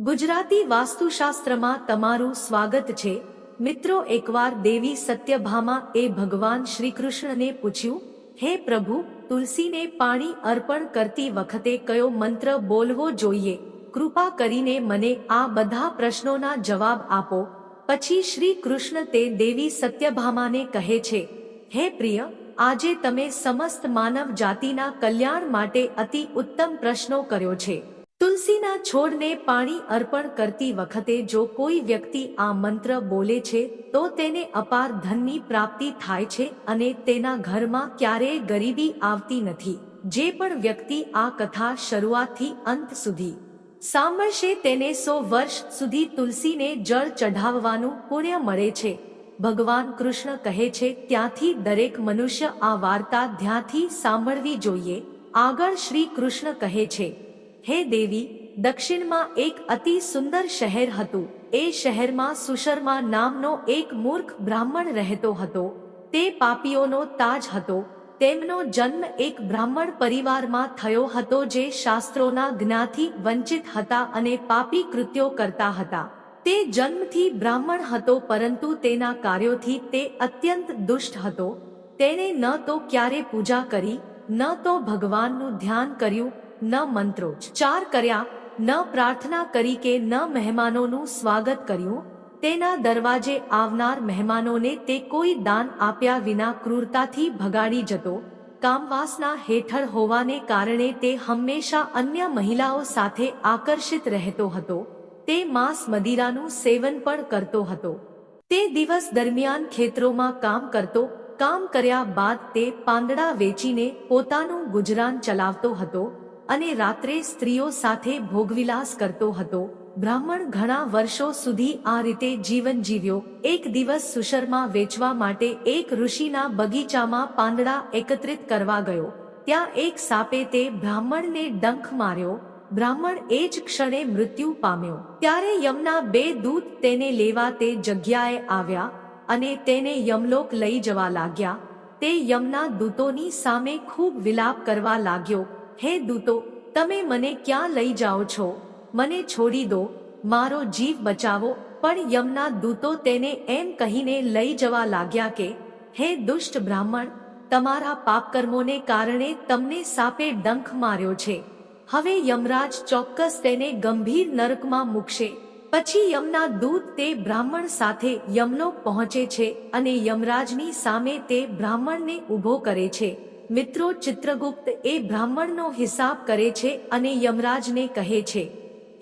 ગુજરાતી વાસ્તુશાસ્ત્રમાં તમારું સ્વાગત છે. મિત્રો, એકવાર દેવી સત્યભામા એ ભગવાન શ્રીકૃષ્ણને પૂછ્યું, હે પ્રભુ, તુલસીને પાણી અર્પણ કરતી વખતે કયો મંત્ર બોલવો જોઈએ? કૃપા કરીને મને આ બધા પ્રશ્નોના જવાબ આપો. પછી શ્રી કૃષ્ણ તે દેવી સત્યભામાને કહે છે, હે પ્રિય, આજે તમે સમસ્ત માનવ જાતિના કલ્યાણ માટે અતિ ઉત્તમ પ્રશ્નો કર્યો છે. તુલસીના છોડને પાણી અર્પણ કરતી વખતે જો કોઈ વ્યક્તિ આ મંત્ર બોલે છે, તો તેને અપાર ધનની પ્રાપ્તિ થાય છે અને તેના ઘરમાં ક્યારેય ગરીબી આવતી નથી. જે પણ વ્યક્તિ આ કથા શરૂઆતથી અંત સુધી સાંભળશે તેને સો વર્ષ સુધી તુલસીને જળ ચઢાવવાનું પુણ્ય મળે છે. ભગવાન કૃષ્ણ કહે છે, ત્યાંથી દરેક મનુષ્ય આ વાર્તા ધ્યાનથી સાંભળવી જોઈએ. આગળ શ્રી કૃષ્ણ કહે છે હે દેવી, દક્ષિણમાં એક અતિ સુંદર શહેર હતું. એ શહેરમાં સુશર્મા નામનો એક મૂર્ખ બ્રાહ્મણ રહેતો હતો. તે પાપીઓનો તાજ હતો. તેમનો જન્મ એક બ્રાહ્મણ પરિવારમાં થયો હતો જે શાસ્ત્રોના જ્ઞાથી વંચિત હતા અને પાપી કૃત્યો કરતા હતા. તે જન્મથી બ્રાહ્મણ હતો પરંતુ તેના કાર્યોથી તે અત્યંત દુષ્ટ હતો. તેણે ન તો ક્યારે પૂજા કરી, ન તો ભગવાનનું ધ્યાન કર્યું ન મંત્રોચ્ચાર કર્યા, ન પ્રાર્થના કરી કે ન મહેમાનોનું સ્વાગત કર્યું, તેના દરવાજે આવનાર મહેમાનોને તે કોઈ દાન આપ્યા વિના ક્રૂરતાથી ભગાડી જતો, કામવાસના હેઠળ હોવાને કારણે તે હંમેશા અન્ય મહિલાઓ સાથે આકર્ષિત રહેતો હતો, તે માંસ મદિરાનું સેવન પણ કરતો હતો. તે દિવસ દરમિયાન ખેતરોમાં કામ કરતો, કામ કર્યા બાદ તે પાંદડા વેચીને પોતાનું ગુજરાન ચલાવતો હતો અને રાત્રે સ્ત્રીઓ સાથે ભોગવિલાસ કરતો હતો. બ્રાહ્મણ ઘણા વર્ષો સુધી આ રીતે જીવન જીવ્યો. એક દિવસ સુશરમાં વેચવા માટે એક ઋષિના બગીચામાં પાંદડા એકત્રિત કરવા ગયો. ત્યાં એક સાપે તે બ્રાહ્મણને ડંખ માર્યો. બ્રાહ્મણ એ જ ક્ષણે મૃત્યુ પામ્યો. ત્યારે યમના બે દૂત તેને લેવા તે જગ્યાએ આવ્યા અને તેને યમલોક લઈ જવા લાગ્યા. તે યમના દૂતોની સામે ખૂબ વિલાપ કરવા લાગ્યો. હે દૂતો, તમે મને ક્યાં લઈ જાઓ છો? મને છોડી દો, મારો જીવ બચાવો. પણ યમના દૂતો તેને એમ કહીને લઈ જવા લાગ્યા કે, હે દુષ્ટ બ્રાહ્મણ, તમારા પાપકર્મોને કારણે તમને સાપે ડંખ માર્યો છે. હવે યમરાજ ચોક્કસ તેને ગંભીર નરકમાં મૂકશે. પછી યમના દૂત તે બ્રાહ્મણ સાથે યમલોક પહોંચે છે અને યમરાજની સામે તે બ્રાહ્મણને ઊભો કરે છે. મિત્રો, ચિત્રગુપ્ત એ બ્રાહ્મણનો હિસાબ કરે છે અને યમરાજને કહે છે,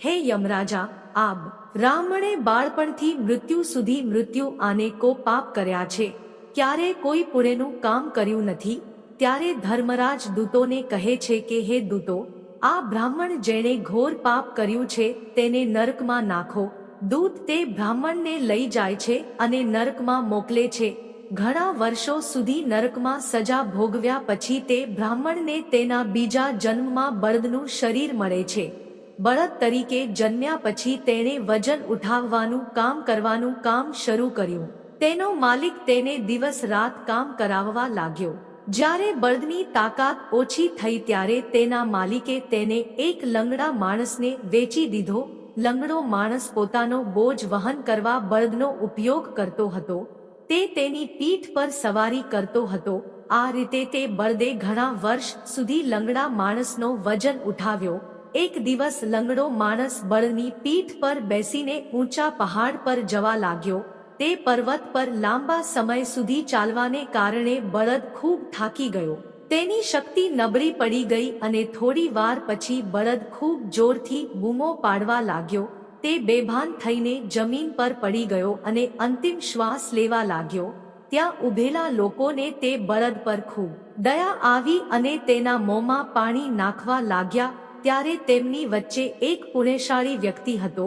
હે યમરાજા, આબ બ્રાહ્મણે બાળપણથી મૃત્યુ સુધી મૃત્યુ આને કો પાપ કર્યા છે. ક્યારે કોઈ પુણ્યનું કામ કર્યું નથી? ત્યારે ધર્મરાજ દૂતોને કહે છે કે, હે દૂતો, આ બ્રાહ્મણ જેણે ઘોર પાપ કર્યું છે તેને નર્કમાં નાખો. દૂત તે બ્રાહ્મણને લઈ જાય છે અને નર્કમાં મોકલે છે. ઘણા વર્ષો સુધી નરકમાં સજા ભોગવ્યા પછી તે બ્રાહ્મણને તેના બીજા જન્મમાં બળદનું શરીર મળે છે. બળદ તરીકે જન્મ્યા પછી તેણે વજન ઉઠાવવાનું કામ કરવાનું કામ શરૂ કર્યું. તેનો માલિક તેને દિવસ રાત કામ કરાવવા લાગ્યો. જ્યારે બળદની તાકાત ઓછી થઈ ત્યારે તેના માલિકે તેને એક લંગડા માણસને વેચી દીધો. લંગડો માણસ પોતાનો બોજ વહન કરવા બળદનો ઉપયોગ કરતો હતો. તે તેની પીઠ પર સવારી કરતો હતો. આ રીતે તે બળદે ઘણા વર્ષ સુધી લંગડા માણસનો વજન ઉઠાવ્યો. એક દિવસ લંગડો માણસ બળની પીઠ પર બેસીને ઊંચા પહાડ પર જવા લાગ્યો. તે પર્વત પર લાંબા સમય સુધી ચાલવાને કારણે બળદ ખૂબ થાકી ગયો. તેની શક્તિ નબળી પડી ગઈ અને થોડી વાર પછી બળદ ખૂબ જોરથી બૂમો પાડવા લાગ્યો. તે બેભાન થઈને જમીન પર પડી ગયો અને અંતિમ શ્વાસ લેવા લાગ્યો. ત્યાં ઉભેલા લોકોને તે બળદ પર ખૂબ દયા આવી અને તેના મોંમાં પાણી નાખવા લાગ્યા. ત્યારે તેમની વચ્ચે એક પુણ્યશાળી વ્યક્તિ હતો.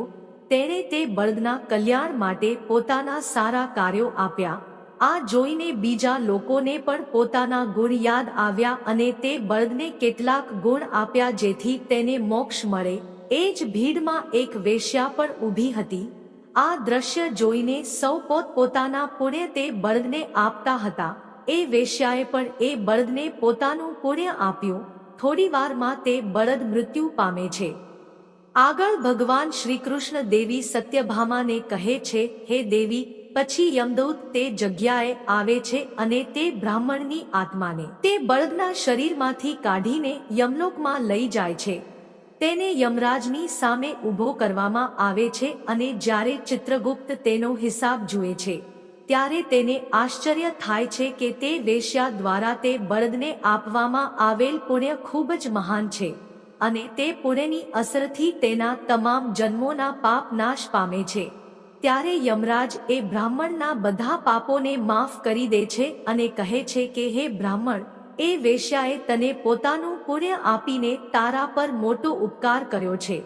તેણે તે બળદના કલ્યાણ માટે પોતાના સારા કાર્યો આપ્યા. આ જોઈને બીજા લોકોને પણ પોતાના ગુણ યાદ આવ્યા અને તે બળદને કેટલાક ગુણ આપ્યા જેથી તેને મોક્ષ મળે. એ જ ભીડમાં એક વેશ્યા પણ ઊભી હતી. આ દ્રશ્ય જોઈને સૌ પોત પોતાના પુણ્ય તે બળદને આપતા હતા. એ વેશ્યાએ પણ એ બળદને પોતાનું પુણ્ય આપ્યું. થોડી વારમાં તે બળદ મૃત્યુ પામે છે. આગળ ભગવાન શ્રી કૃષ્ણ દેવી સત્યભામાને કહે છે, હે દેવી, પછી યમદૂત તે જગ્યાએ આવે છે અને તે બ્રાહ્મણની આત્માને તે બળદના શરીરમાંથી કાઢીને યમલોકમાં લઈ જાય છે. તેને યમરાજની સામે ઊભો કરવામાં આવે છે અને જ્યારે ચિત્રગુપ્ત તેનો હિસાબ જુએ છે, ત્યારે તેને આશ્ચર્ય થાય છે કે તે વેશ્યા દ્વારા તે બળદને આપવામાં આવેલ પુણ્ય ખૂબ જ મહાન છે અને તે પુણ્યની અસરથી તેના તમામ જન્મોના પાપ નાશ પામે છે. ત્યારે યમરાજ એ બ્રાહ્મણના બધા પાપોને માફ કરી દે છે અને કહે છે કે, હે બ્રાહ્મણ એ વેશ્યાએ તને પોતાનું પુણ્ય આપીને તારા પર મોટો ઉપકાર કર્યો છે.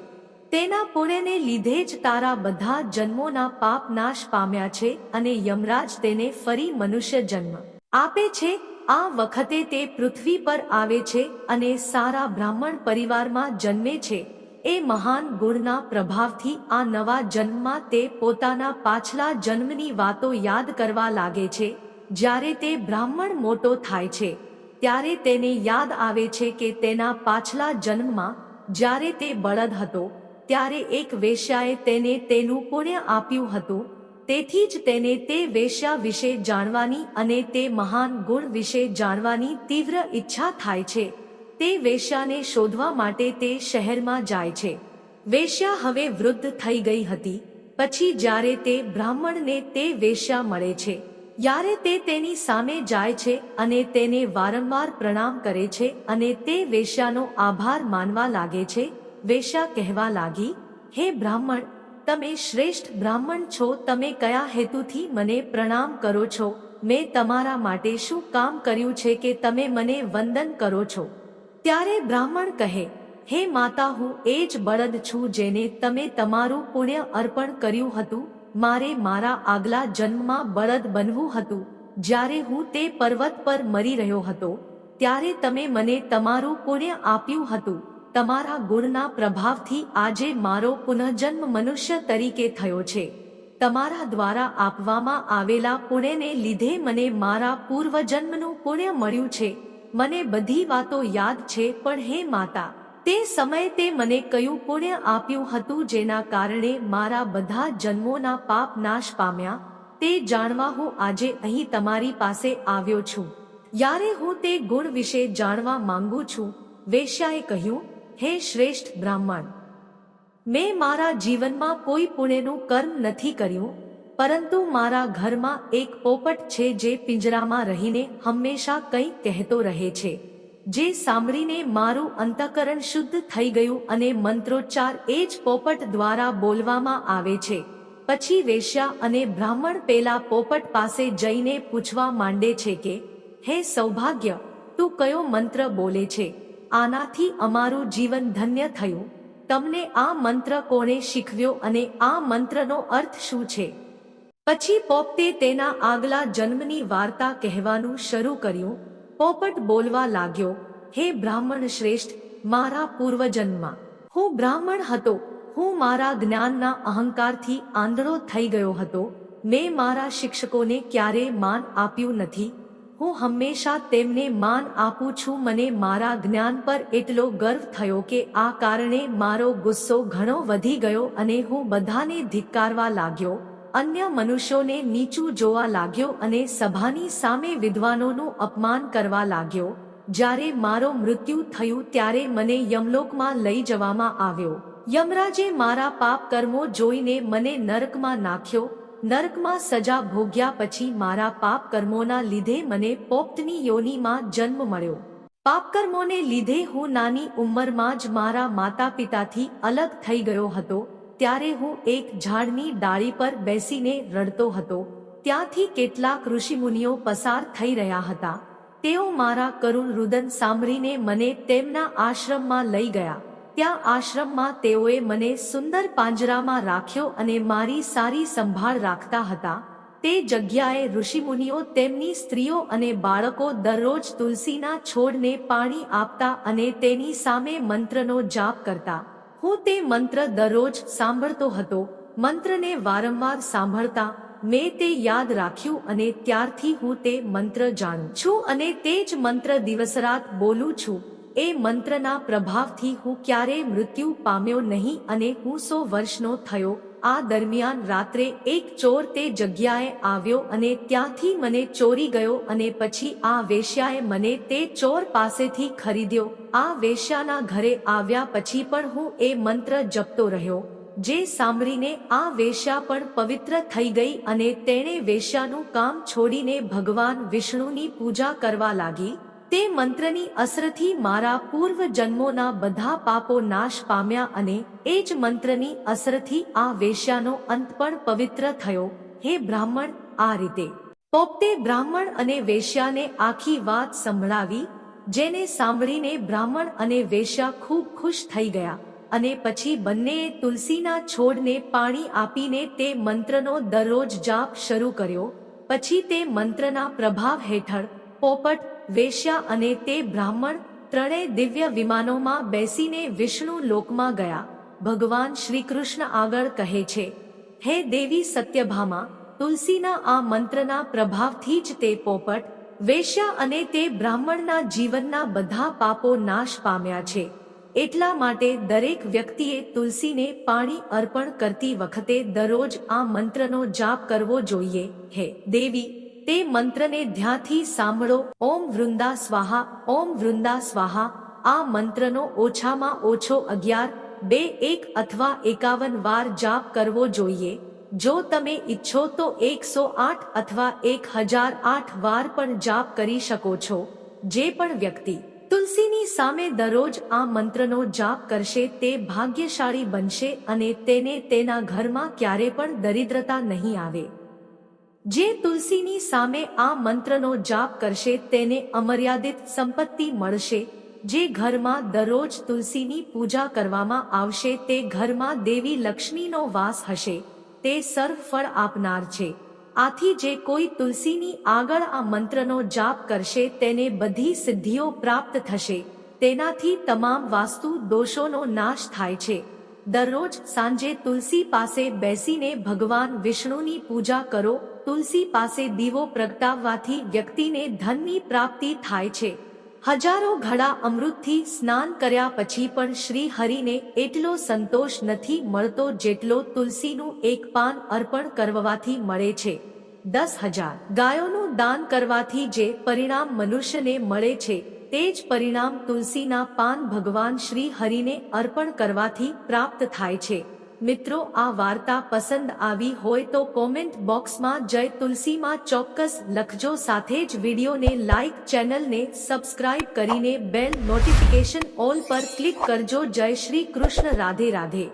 તેના પુણ્યને લીધે જ તારા બધા જન્મોના પાપ નાશ પામ્યા છે અને યમરાજ તેને ફરી મનુષ્ય જન્મ આપે છે. આ વખતે તે પૃથ્વી પર આવે છે અને સારા બ્રાહ્મણ પરિવારમાં જન્મે છે. એ મહાન ગુણના પ્રભાવથી આ નવા જન્મમાં તે પોતાના પાછલા જન્મની વાતો યાદ કરવા લાગે છે, જ્યારે તે બ્રાહ્મણ મોટો થાય છે. ત્યારે તેને યાદ આવે છે કે તેના પાછલા જન્મમાં, જ્યારે તે બળદ હતો, ત્યારે એક વેશ્યાએ તેને તેનું પુણ્ય આપ્યું હતું. તેથી જ તેને તે વેશ્યા વિશે જાણવાની અને તે મહાન ગુણ વિશે જાણવાની તીવ્ર ઈચ્છા થાય છે. તે વેશ્યાને શોધવા માટે તે શહેરમાં જાય છે. વેશ્યા હવે વૃદ્ધ થઈ ગઈ હતી. પછી જ્યારે તે બ્રાહ્મણને તે વેશ્યા મળે છે. જ્યારે તે તેની સામે જાય છે અને તેને વારંવાર પ્રણામ કરે છે અને તે વેશ્યાનો આભાર માનવા લાગે છે, વેશ્યા કહેવા લાગી, હે બ્રાહ્મણ, તમે શ્રેષ્ઠ બ્રાહ્મણ છો, તમે કયા હેતુથી મને પ્રણામ કરો છો? મેં તમારા માટે શું કામ કર્યું છે કે તમે મને વંદન કરો છો? ત્યારે બ્રાહ્મણ કહે, હે માતા, હું એ જ બળદ છું જેને તમે તમારું પુણ્ય અર્પણ કર્યું હતું મારે મારા આગલા જન્મમાં બળદ બનવું હતું. જ્યારે હું તે પર્વત પર મરી રહ્યો હતો, ત્યારે તમે મને તમારું પુણ્ય આપ્યું હતું. તમારા ગુણના પ્રભાવથી આજે મારો પુનઃજન્મ મનુષ્ય તરીકે થયો છે. તમારા દ્વારા આપવામાં આવેલા પુણ્યને લીધે મને મારા પૂર્વજન્મનું પુણ્ય મળ્યું છે. મને બધી વાતો યાદ છે, પણ હે માતા તે સમયે તે મને કયું પુણ્ય આપ્યું હતું જેના કારણે મારા બધા જન્મોના પાપ નાશ પામ્યા, તે જાણવા હું આજે અહીં તમારી પાસે આવ્યો છું. યારે હું તે ગુણ વિશે જાણવા માંગુ છું, વેશ્યાએ કહ્યું, હે શ્રેષ્ઠ બ્રાહ્મણ, મેં મારા જીવનમાં કોઈ પુણ્યનું કર્મ નથી કર્યું, પરંતુ મારા ઘરમાં એક પોપટ છે જે પિંજરામાં રહીને હંમેશા કંઈ કહેતો રહે છે. જે સાંભળીને મારું અંતકરણ શુદ્ધ થઈ ગયું અને મંત્રોચ્ચાર એ જ પોપટ દ્વારા બોલવામાં આવે છે. પછી વેશ્યા અને બ્રાહ્મણ પેલા પોપટ પાસે જઈને પૂછવા માંડે છે કે, હે સૌભાગ્ય, તું કયો મંત્ર બોલે છે? આનાથી અમારું જીવન ધન્ય થયું. તમને આ મંત્ર કોણે શીખવ્યો અને આ મંત્રનો અર્થ શું છે? પછી પોપતે તેના આગલા જન્મની વાર્તા કહેવાનું શરૂ કર્યું પોપટ બોલવા લાગ્યો, હે બ્રાહ્મણ શ્રેષ્ઠ, મારા પૂર્વજન્મમાં હું બ્રાહ્મણ હતો, હું મારા જ્ઞાનના અહંકારથી આંધળો થઈ ગયો હતો, મેં મારા શિક્ષકોને ક્યારેય માન આપ્યું નથી, હું હંમેશા તેમને માન આપું છું, મને મારા જ્ઞાન પર એટલો ગર્વ થયો કે આ કારણે મારો ગુસ્સો ઘણો વધી ગયો અને હું બધાને ધિક્કારવા લાગ્યો. અન્ય મનુષ્યોને નીચું જોવા લાગ્યો અને સભાની સામે વિદ્વાનોનું અપમાન કરવા લાગ્યો. જ્યારે મારો મૃત્યુ થયું ત્યારે મને યમલોકમાં લઈ જવામાં આવ્યો. યમરાજે મારા પાપ કર્મો જોઈને મને નરકમાં નાખ્યો. નરકમાં સજા ભોગ્યા પછી મારા પાપ કર્મોના લીધે મને પોપ્તની યોનીમાં જન્મ મળ્યો. પાપકર્મોને લીધે હું નાની ઉંમરમાં જ મારા માતા પિતાથી અલગ થઈ ગયો હતો. ત્યારે હું એક ઝાડની ડાળી પર બેસીને રડતો હતો. ત્યાંથી કેટલાક ઋષિમુનિઓ પસાર થઈ રહ્યા હતા. તેઓ મારા કરુણ રુદન સાંભળીને મને તેમના આશ્રમમાં લઈ ગયા. ત્યાં આશ્રમમાં તેઓએ મને સુંદર પાંજરામાં રાખ્યો અને મારી સારી સંભાળ રાખતા હતા. તે જગ્યાએ ઋષિમુનિઓ તેમની સ્ત્રીઓ અને બાળકો દરરોજ તુલસીના છોડને પાણી આપતા અને તેની સામે મંત્રનો જાપ કરતા. હું તે મંત્ર દરરોજ સાંભળતો હતો. મંત્રને વારંવાર સાંભળતા મેં તે યાદ રાખ્યું અને ત્યારથી હું તે મંત્ર જાણું છું અને તે જ મંત્ર દિવસરાત બોલું છું. એ મંત્રના પ્રભાવથી હું ક્યારેય મૃત્યુ પામ્યો નહીં અને હું સો વર્ષનો થયો આ દરમિયાન રાત્રે એક ચોર તે જગ્યાએ આવ્યો અને ત્યાંથી મને ચોરી ગયો અને પછી આ વેશ્યાએ મને તે ચોર પાસેથી ખરીદ્યો. આ વેશ્યાના ઘરે આવ્યા પછી પણ હું એ મંત્ર જપતો રહ્યો, જે સાંભળીને આ વેશ્યા પણ પવિત્ર થઈ ગઈ અને તેણે વેશ્યાનું કામ છોડીને ભગવાન વિષ્ણુની પૂજા કરવા લાગી. તે મંત્રની અસરથી મારા પૂર્વ જન્મોના બધા પાપો નાશ પામ્યા અને એ જ મંત્રની અસરથી આ વેશ્યાનો અંત પણ પવિત્ર થયો. હે બ્રાહ્મણ, આ રીતે. પોપટે બ્રાહ્મણ અને વેશ્યાને આખી વાત સંભળાવી, જેને સાંભળીને બ્રાહ્મણ અને વેશ્યા ખૂબ ખુશ થઈ ગયા અને પછી બંનેએ તુલસીના છોડને પાણી આપીને તે મંત્રનો દરરોજ જાપ શરૂ કર્યો. પછી તે મંત્રના પ્રભાવ હેઠળ પોપટ વેશ્યા અને તે બ્રાહ્મણ ત્રણેય દિવ્ય વિમાનોમાં બેસીને વિષ્ણુ લોકમાં ગયા. ભગવાન શ્રી કૃષ્ણ આગળ કહે છે, હે દેવી સત્યભામા, તુલસીના આ મંત્રના પ્રભાવથી જ તે પોપટ, વેશ્યા અને તે બ્રાહ્મણના જીવનના બધા પાપો નાશ પામ્યા છે. એટલા માટે દરેક વ્યક્તિએ તુલસીને પાણી અર્પણ કરતી વખતે દરરોજ આ મંત્રનો જાપ કરવો જોઈએ. હે દેવી તે મંત્રને ધ્યાનથી સાંભળો. ઓમ વૃંદા સ્વાહા, ઓમ વૃંદા સ્વાહા. આ મંત્રનો ઓછામાં ઓછો અગિયાર, બે, એક અથવા એકાવન વાર જાપ કરવો જોઈએ. જો તમે ઈચ્છો તો એકસો આઠ અથવા એક હજાર આઠ વાર પણ જાપ કરી શકો છો. જે પણ વ્યક્તિ તુલસીની સામે દરરોજ આ મંત્રનો જાપ કરશે તે ભાગ્યશાળી બનશે અને તેને તેના ઘરમાં ક્યારે પણ દરિદ્રતા નહીં આવે. જે તુલસીની સામે આ મંત્રનો જાપ કરશે, તેને અમર્યાદિત સંપત્તિ મળશે. જે ઘરમાં દરરોજ તુલસીની પૂજા કરવામાં આવશે, તે ઘરમાં દેવી લક્ષ્મીનો વાસ હશે. તે સર્વ ફળ આપનાર છે. આથી જે કોઈ તુલસીની આગળ આ મંત્રનો જાપ કરશે, તેને બધી સિદ્ધિઓ પ્રાપ્ત થશે. તેનાથી તમામ વાસ્તુ દોષોનો નાશ થાય છે. દરરોજ સાંજે તુલસી પાસે બેસીને ભગવાન વિષ્ણુની પૂજા કરો તુલસી પાસે દીવો પ્રગટાવવાથી વ્યક્તિને ધનની પ્રાપ્તિ થાય છે. હજારો ઘડા અમૃતથી સ્નાન કર્યા પછી પણ શ્રી હરિને એટલો સંતોષ નથી મળતો જેટલો તુલસીનું એક પાન અર્પણ કરવાથી મળે છે. દસ હજાર. ગાયોનું દાન કરવાથી જે પરિણામ મનુષ્યને મળે છે, તે જ પરિણામ તુલસીના પાન ભગવાન શ્રી હરિને અર્પણ કરવાથી પ્રાપ્ત થાય છે. મિત્રો, આ વાર્તા પસંદ આવી હોય તો કોમેન્ટ બોક્સમાં જય તુલસીમાં ચોક્કસ લખજો. સાથે જ વિડીયોને લાઇક ચેનલને સબસ્ક્રાઇબ કરીને બેલ નોટિફિકેશન ઓલ પર ક્લિક કરજો. જય શ્રી કૃષ્ણ, રાધે રાધે.